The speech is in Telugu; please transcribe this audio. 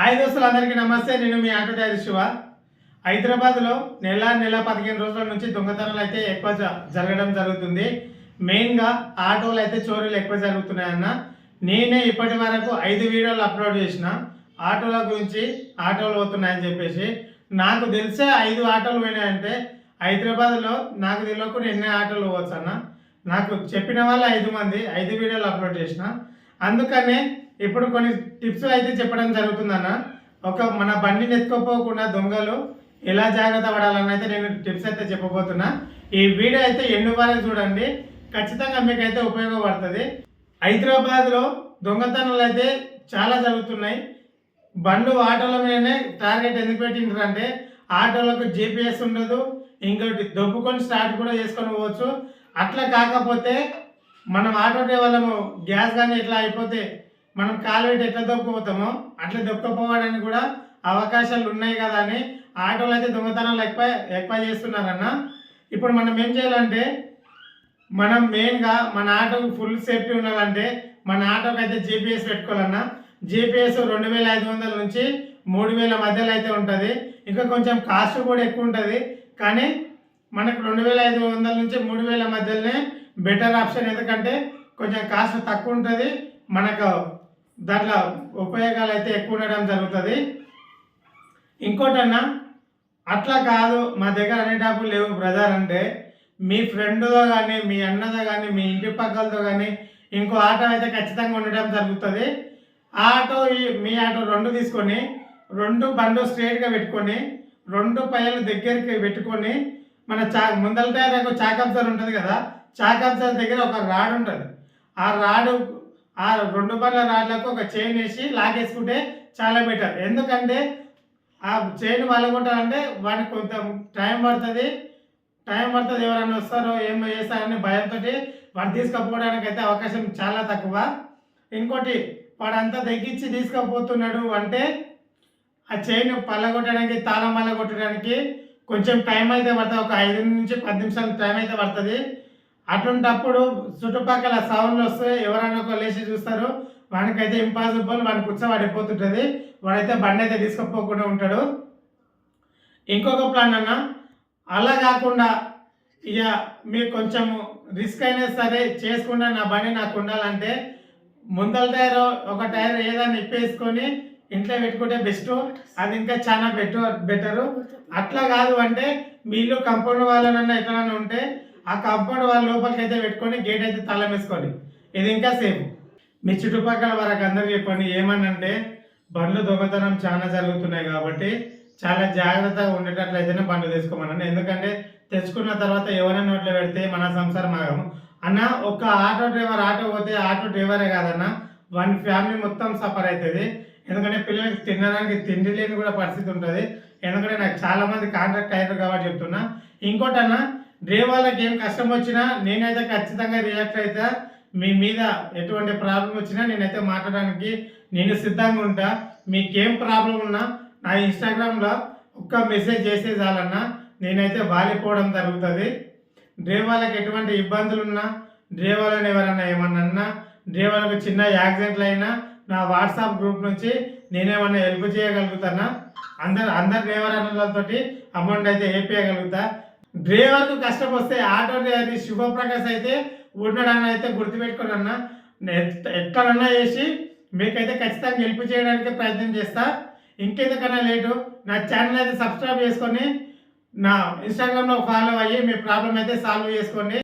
హాయ్ దోస్తులందరికీ నమస్తే. నేను మీ ఆటో డైరీ శివ. హైదరాబాద్లో నెల నెల పదిహేను రోజుల నుంచి దొంగతనాలు అయితే ఎక్కువ జ- జరగడం జరుగుతుంది. మెయిన్గా ఆటోలు అయితే చోరీలు ఎక్కువ జరుగుతున్నాయన్న. నేనే ఇప్పటి వరకు ఐదు వీడియోలు అప్లోడ్ చేసిన. ఆటోల గురించి ఆటోలు పోతున్నాయని చెప్పేసి. నాకు తెలిసే ఐదు ఆటోలు పోయినాయంటే హైదరాబాద్లో నాకు తెలియకుండా ఎన్ని ఆటోలు పోవచ్చు అన్న నాకు చెప్పిన వాళ్ళు ఐదు మంది ఐదు వీడియోలు అప్లోడ్ చేసిన. అందుకనే ఇప్పుడు కొన్ని టిప్స్ అయితే చెప్పడం జరుగుతుందన్న ఒక మన బండిని ఎత్తుకోపోకుండా దొంగలు ఎలా జాగ్రత్త పడాలని అయితే నేను టిప్స్ అయితే చెప్పబోతున్నా. ఈ వీడియో అయితే ఎన్ని వరకు చూడండి. ఖచ్చితంగా మీకైతే ఉపయోగపడుతుంది. హైదరాబాద్లో దొంగతనాలు అయితే చాలా జరుగుతున్నాయి. బండ్లు ఆటోల మీదనే టార్గెట్ ఎందుకు పెట్టిండ్రు అంటే ఆటోలకు జీపీఎస్ ఉండదు ఇంకోటి దొబ్బుకొని స్టార్ట్ కూడా చేసుకొని పోవచ్చు. అట్లా కాకపోతే మనం ఆటో డ్రైవర్లము గ్యాస్ కానీ ఇట్లా అయిపోతే మనం కాలు పెట్టి ఎట్లా దొక్కుపోతామో అట్లా దొక్కపోవడానికి కూడా అవకాశాలు ఉన్నాయి కదా అని ఆటోలు అయితే దొంగతనాలు ఎక్కువ ఎక్కువ చేస్తున్నారన్న. ఇప్పుడు మనం ఏం చేయాలంటే మనం మెయిన్గా మన ఆటోకి ఫుల్ సేఫ్టీ ఉండాలంటే మన ఆటోకి అయితే జీపీఎస్ పెట్టుకోవాలన్నా. జీపీఎస్ రెండు వేల ఐదు వందల నుంచి మూడు వేల మధ్యలో అయితే ఉంటుంది. ఇంకా కొంచెం కాస్ట్ కూడా ఎక్కువ ఉంటుంది. కానీ మనకు రెండు వేల ఐదు వందల నుంచి మూడు వేల మధ్యలోనే బెటర్ ఆప్షన్ ఎందుకంటే కొంచెం కాస్ట్ తక్కువ ఉంటుంది. మనకు దాంట్లో ఉపయోగాలు అయితే ఎక్కువ ఉండడం జరుగుతుంది. ఇంకోటన్నా అట్లా కాదు మా దగ్గర అనే డబ్బులు లేవు బ్రదర్ అంటే మీ ఫ్రెండ్తో కానీ మీ అన్నతో కానీ మీ ఇంటి పక్కలతో కానీ ఇంకో ఆటో అయితే ఖచ్చితంగా ఉండడం జరుగుతుంది. ఆ ఆటో మీ ఆటో రెండు తీసుకొని రెండు బండు స్ట్రేట్గా పెట్టుకొని రెండు పైలు దగ్గరికి పెట్టుకొని మన చా ముందల టైర్ చాకంసర్ ఉంటుంది కదా చాకంసర్ దగ్గర ఒక రాడ్ ఉంటుంది. ఆ రాడు ఆ రెండు బండ్ల రాడ్లకు ఒక చైన్ వేసి లాగేసుకుంటే చాలా బెటర్ ఎందుకంటే ఆ చైన్ వాళ్ళకుంటారంటే వాడికి కొంత టైం పడుతుంది. టైం పడుతుంది ఎవరైనా వస్తారో ఏమో చేస్తారని భయంతో వాడు తీసుకుపోవడానికి అయితే అవకాశం చాలా తక్కువ. ఇంకోటి వాడంతా తగ్గించి తీసుకుపోతున్నాడు అంటే ఆ చైన్ పల్లగొట్టడానికి తాళం పల్లగొట్టడానికి కొంచెం టైం అయితే పడుతుంది. ఒక ఐదు నుంచి పది నిమిషాలు టైం అయితే పడుతుంది. అటువంటప్పుడు చుట్టుపక్కల సౌండ్లు వస్తే ఎవరైనా ఒక లేచి చూస్తారు. వానికైతే ఇంపాసిబుల్ వాడిని కూర్చోబడిపోతుంటుంది. వాడైతే బండి అయితే తీసుకుపోకుండా ఉంటాడు. ఇంకొక ప్లాన్ అన్న అలా కాకుండా ఇక మీరు కొంచెము రిస్క్ అయినా సరే చేసుకుంటే నా బండి నాకు ఉండాలంటే ముందల టైర్ ఒక టైర్ ఏదైనా ఇప్పేసుకొని ఇంట్లో పెట్టుకుంటే బెస్ట్ అది ఇంకా చాలా బెటర్ బెటరు అట్లా కాదు అంటే మీళ్ళు కంపౌండ్ వాళ్ళనన్నా ఎట్లా ఉంటే ఆ కంపౌండ్ వాళ్ళ లోపలికి అయితే పెట్టుకొని గేట్ అయితే తాళం వేసుకోండి. ఇది ఇంకా సేఫ్ మీ చుట్టుపక్కల వారికి అందరూ చెప్పండి ఏమనంటే బండ్లు దొంగతనం చాలా జరుగుతున్నాయి కాబట్టి చాలా జాగ్రత్తగా ఉండేటట్లయితేనే బండ్లు తెచ్చుకోమనండి ఎందుకంటే తెచ్చుకున్న తర్వాత ఎవరైనా నోట్లో పెడితే మన సంసారం ఆగము. అన్న ఒక ఆటో డ్రైవర్ ఆటో పోతే ఆటో డ్రైవరే కాదన్న వన్ ఫ్యామిలీ మొత్తం సఫర్ అవుతుంది ఎందుకంటే పిల్లలకి తినడానికి తిండి లేని కూడా పరిస్థితి ఉంటుంది. ఎందుకంటే నాకు చాలా మంది కాంట్రాక్ట్ అయ్యారు కాబట్టి చెప్తున్నా. ఇంకోటన్నా రే వాళ్ళకి ఏం కష్టం వచ్చినా నేనైతే ఖచ్చితంగా రియాక్ట్ అవుతా మీ మీద ఎటువంటి ప్రాబ్లం వచ్చినా నేనైతే మాట్లాడడానికి నేను సిద్ధంగా ఉంటా. మీకేం ప్రాబ్లం ఉన్నా నా ఇన్స్టాగ్రామ్లో ఒక్క మెసేజ్ చేసే చాలన్నా నేనైతే వాలిపోవడం జరుగుతుంది. డ్రైవర్లకు ఎటువంటి ఇబ్బందులు ఉన్నా డ్రైవ్ వాళ్ళని ఎవరన్నా ఏమన్నా అన్నా డ్రైవర్లకు చిన్న యాక్సిడెంట్లు అయినా నా వాట్సాప్ గ్రూప్ నుంచి నేనేమన్నా హెల్ప్ చేయగలుగుతానా? అందరు అందరు డ్రైవర్ అన్నలతోటి అమౌంట్ అయితే వేపేయగలుగుతా డ్రైవర్కు కష్టం వస్తే ఆటో డ్రైవర్ శుభప్రకాశ్ అయితే ఉండడాన్ని అయితే గుర్తుపెట్టుకోండి అన్న. ఎక్కడన్నా చేసి మీకైతే ఖచ్చితంగా హెల్ప్ చేయడానికి ప్రయత్నం చేస్తా. ఇంకెందుకన్నా లేటు. నా ఛానల్ అయితే సబ్స్క్రైబ్ చేసుకొని నా ఇన్స్టాగ్రామ్లో ఫాలో అయ్యి మీ ప్రాబ్లం అయితే సాల్వ్ చేసుకోండి